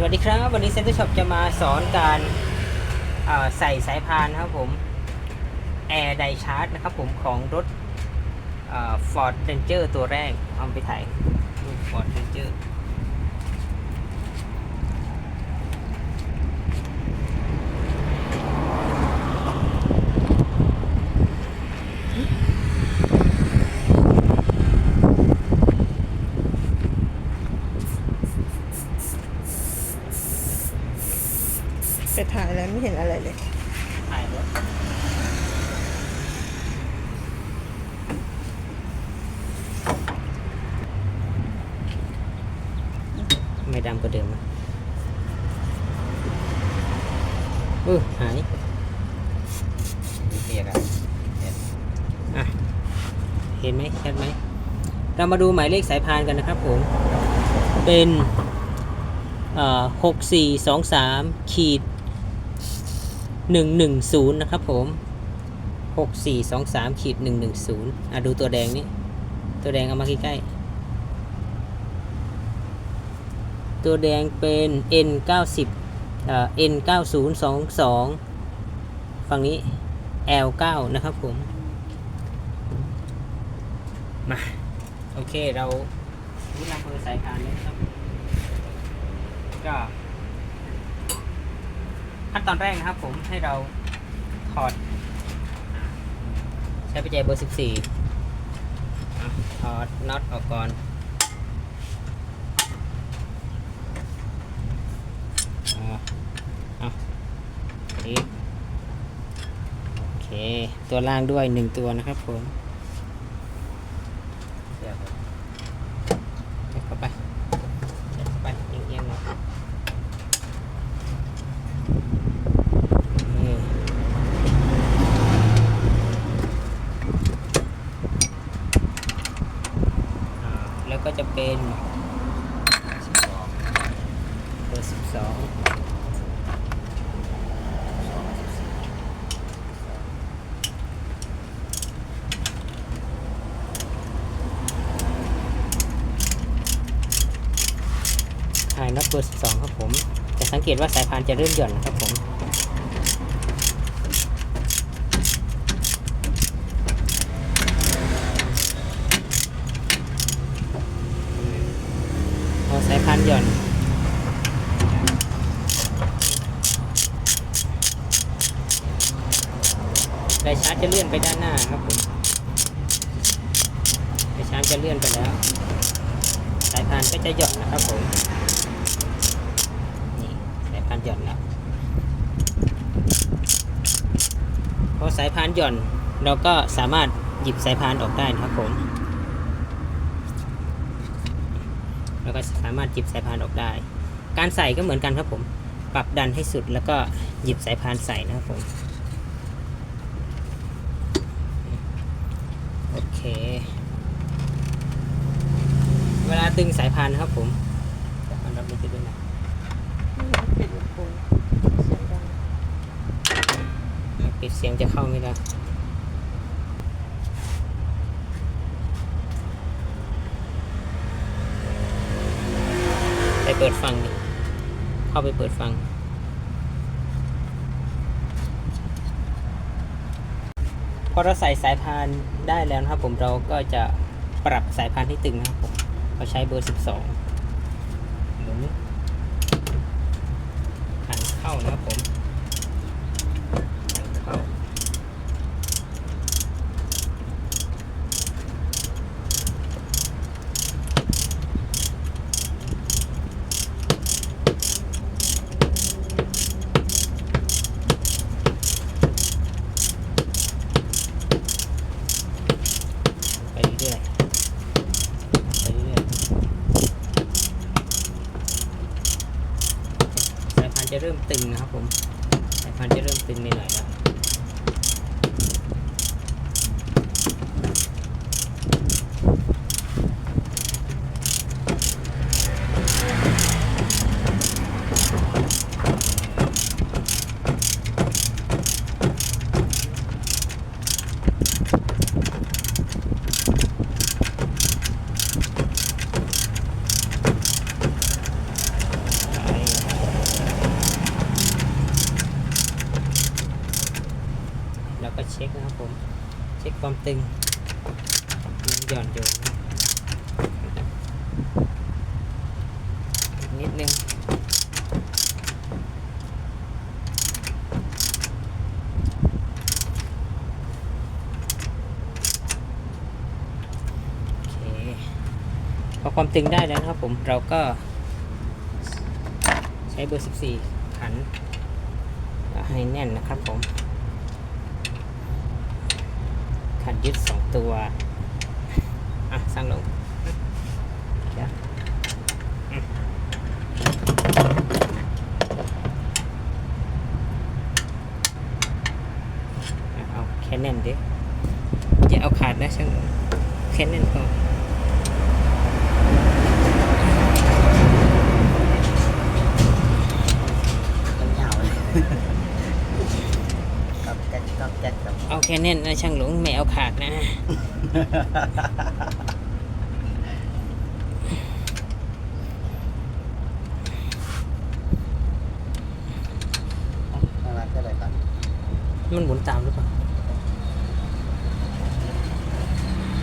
สวัสดีครับ วันนี้เซ็นเตอร์ช็อปจะมาสอนการใส่สายพานนะครับผมแอร์ไดชาร์จนะครับผมของรถฟอร์ดเรนเจอร์ตัวแรกเอาไปถ่ายฟอร์ดเรนเจอร์ถ่ายแล้วไม่เห็นอะไรเลย ถ่ายรถไม่ดำก ว่าเดิมนะเออหายเปียกอะอะ เห็นไหมชัดไหม เรามาดูหมายเลขสายพานกันนะครับผม เป็นหกสี่สองสามขีดหนึ่งหนึ่งศูนย์นะครับผมหกสี่สองสามขีดหนึ่งหนึ่งศูนย์อะดูตัวแดงนี่ ตัวแดงเอามาใกล้ๆ ตัวแดงเป็น N 9 0อ่า N 9 0 2 2ฝั่งนี้ L 9นะครับผม มา โอเคเรารู้นำเภอสายพานแล้วนะครับ ก็ขั้นตอนแรกนะครับผมให้เราถอด ใช้ไปใจเบอร์ 14ถอดน็อตออกก่อนอะ เอาอีกโอเค ตัวล่างด้วยหนึ่งตัวนะครับผมเดี๋ยวครับเยวเข้าไปเยวเข้าไปเอียงๆหน่อยแล้วก็จะเป็นเบอร์สิบสองถ่าย น็อตเบอร์สิบสองครับผมจะสังเกตว่าสายพานจะเริ่มหย่อนครับผมพอสายพานหย่อนไดชาร์จจะเลื่อนไปด้านหน้าครับผมไดชาร์จจะเลื่อนไปแล้ว สายพานก็จะหย่อนนะครับผม ย่อนแล้วพอสายพานหย่อนเราก็สามารถหยิบสายพานออกได้นะครับผมแล้วก็สามารถหยิบสายพานออกได้ การใส่ก็เหมือนกันครับผม ปรับดันให้สุดแล้วก็หยิบสายพานใส่นะครับผม โอเค เวลาตึงสายพานนะครับผมจะอันดับนี้จะด้วยนะ ปิดปูนเสียงดัง ปิด เสียงจะเข้าไม่ได้ไปเปิดฟังดิเข้าไปเปิดฟัง พอเราใส่สายพานได้แล้วนะครับผมเราก็จะปรับสายพานให้ตึงนะครับผมเราใช้เบอร์ 12หมุนหันเข้านะครับผมหันเข้า ไปเรื่อยๆไปเรื่อยๆสายพานจะ เริ่มตึงนะครับผมสายพันจะเริ่มตึงนิดหน่อยแล้วป ความตึงยัง หย่อนอยู่นิดนึงโอเคพอความตึงได้แล้วนะครับผมเราก็ ใช้เบอร์ 14 ขันให้แน่นนะครับผม ขันยึด 2 ตัว อะสร้างลงเดี๋ยวอืมอะเอาแค่แน่นดิอย่าเอาขาดนะช่างแค่แน่นพอยาวๆเลยกับแก๊กกับแก๊กกับเอาแค่แน่นนะช่างหลงไม่เอาขาดนะ อะไรก็ได้ครับ มันหมุนตามหรือเปล่า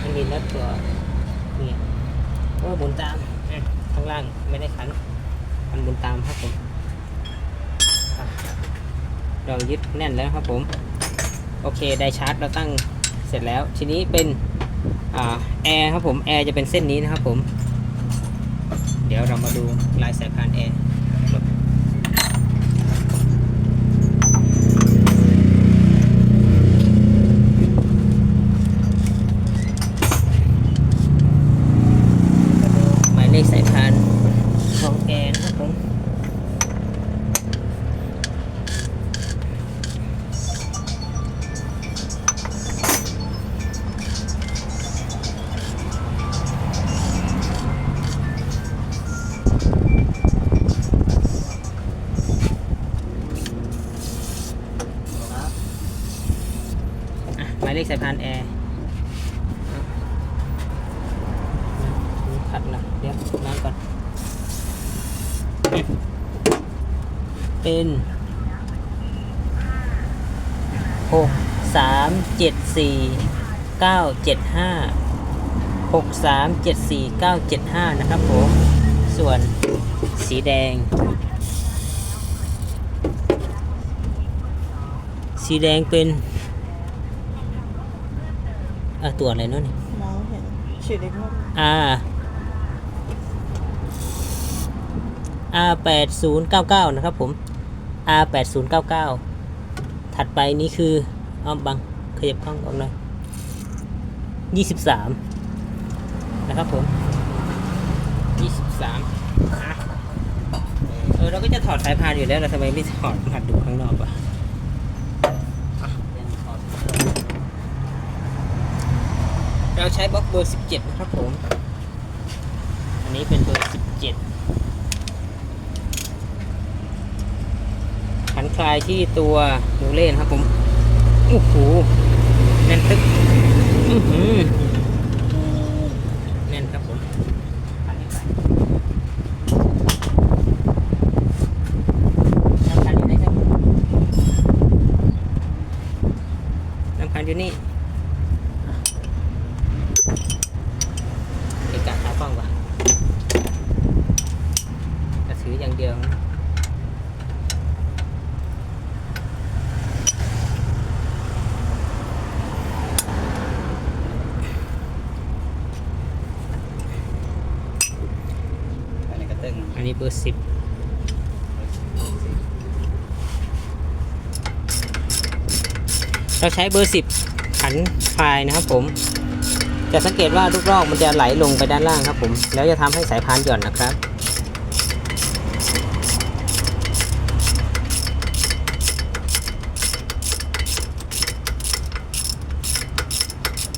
มันมีนัดตัวนี่ก็หมุนตามข้างล่างไม่ได้ขัน มันหมุนตามครับผมเรายึดแน่นแล้วครับผม โอเคได้ชาร์จเราตั้งเสร็จแล้ว ทีนี้เป็นอแอร์ครับผมแอร์จะเป็นเส้นนี้นะครับผม เดี๋ยวเรามาดูลายสายพานแอร์ เลขสายพานแอร์นี่ขัดนะเดี๋ยวล้างก่อน เป็นหกสามเจ็ดสี่เก้าเจ็ดห้าหกสามเจ็ดสี่เก้าเจ็ดห้านะครับผม ส่วนสีแดง สีแดงเป็น อะตัวอะไรเนาะนี่มองเห็นชื่อเด็กมาก R R แปดศูนย์เก้าเก้านะครับผม R แปดศูนย์เก้าเก้าถัดไปนี่คืออ้อมบังขยับกล้องออกหน่อยยี่สิบสามนะครับผมยี่สิบสามเออเราก็จะถอดสายพานอยู่แล้วเราทำไมไม่ถอดหัดดูข้างนอกวะ เป็นคอร์ส เราใช้บล็อกเบอร์ 17 นะครับผม อันนี้เป็นเบอร์ 17 ขันคลายที่ตัวหูเล่นครับผม โอ้โหแน่นตึ๊กอือหือแน่นครับผมอันนี้ไปน้ำพันอยู่ไหนครับน้ำพันอยู่นี่ เกะกะขากล้องก่อนจะถืออย่างเดียวนะ อันนี้เบอร์สิบเราใช้เบอร์สิบขันพายนะครับผม จะสังเกตว่าลูกลอกมันจะไหลลงไปด้านล่างครับผม แล้วจะทำให้สายพานหย่อนนะครับ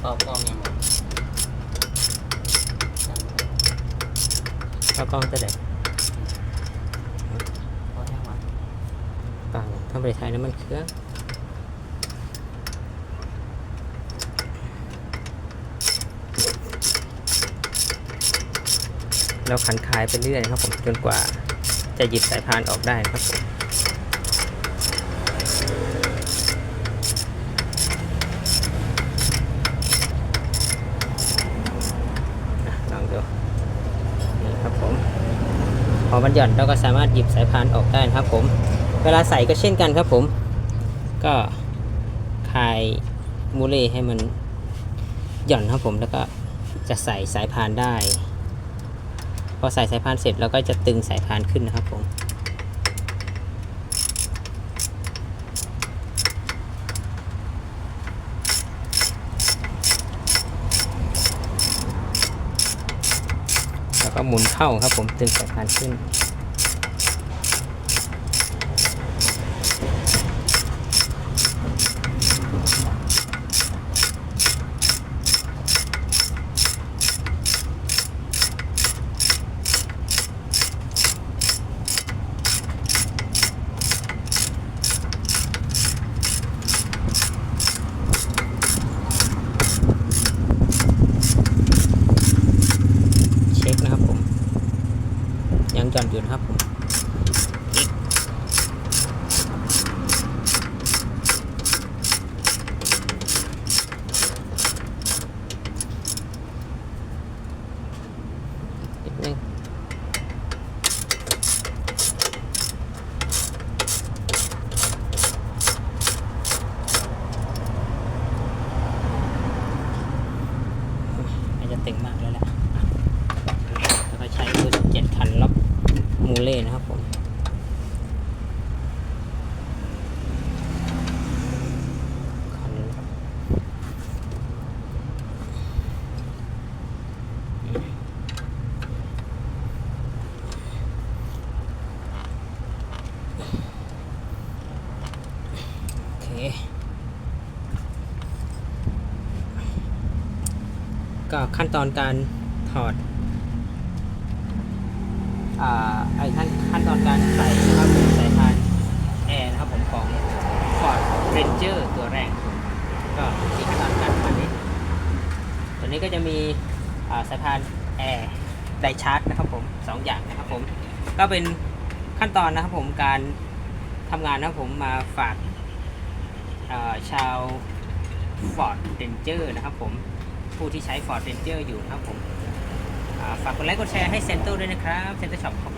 ต่อกล้องยังหมดเรากล้องจะได้าไปถ่ายน้ำมันเครื่องเราขันขายไปเรื่อยครับผมจนกว่าจะหยิบสายพานออกได้ครับผมลองดูนี่ครับผม พอมันหย่อนเราก็สามารถหยิบสายพานออกได้นะครับผม เวลาใส่ก็เช่นกันครับผม ก็คลายมูเล่ให้มันหย่อนครับผมแล้วก็จะใส่สายพานได้ พอใส่สายพานเสร็จเราก็จะตึงสายพานขึ้นนะครับผมแล้วก็หมุนเข้าครับผมตึงสายพานขึ้น เช็คนะครับผม ยังจอนอยู่นะครับผมนิดนึงอาจจะเต็งมากแล้วแหละ แล้วก็ใช้เบอร์เจ็ดคันล็อกมูเล่นะครับผม คันโอเค ก็ขั้นตอนการถอดอ่าไอ้ขั้นขั้นตอนการใส่นะครับผมสายพานแอร์นะครับผมของ Ford Ranger ตัวแรกครับผมก็มีขั้นตอนการทำนี้ตัวนี้ก็จะมีสายพานแอร์ไดชาร์จนะครับผมสองอย่างนะครับผมก็เป็นขั้นตอนนะครับผมการทำงานนะครับผมมาฝากาชาว Ford Ranger นะครับผม ผู้ที่ใช้ Ford Ranger อยู่นะครับผมฝากกดไลค์กดแชร์ให้เซนเตอร์ด้วยนะครับเซนเตอร์ช็อปขอบคุณครับ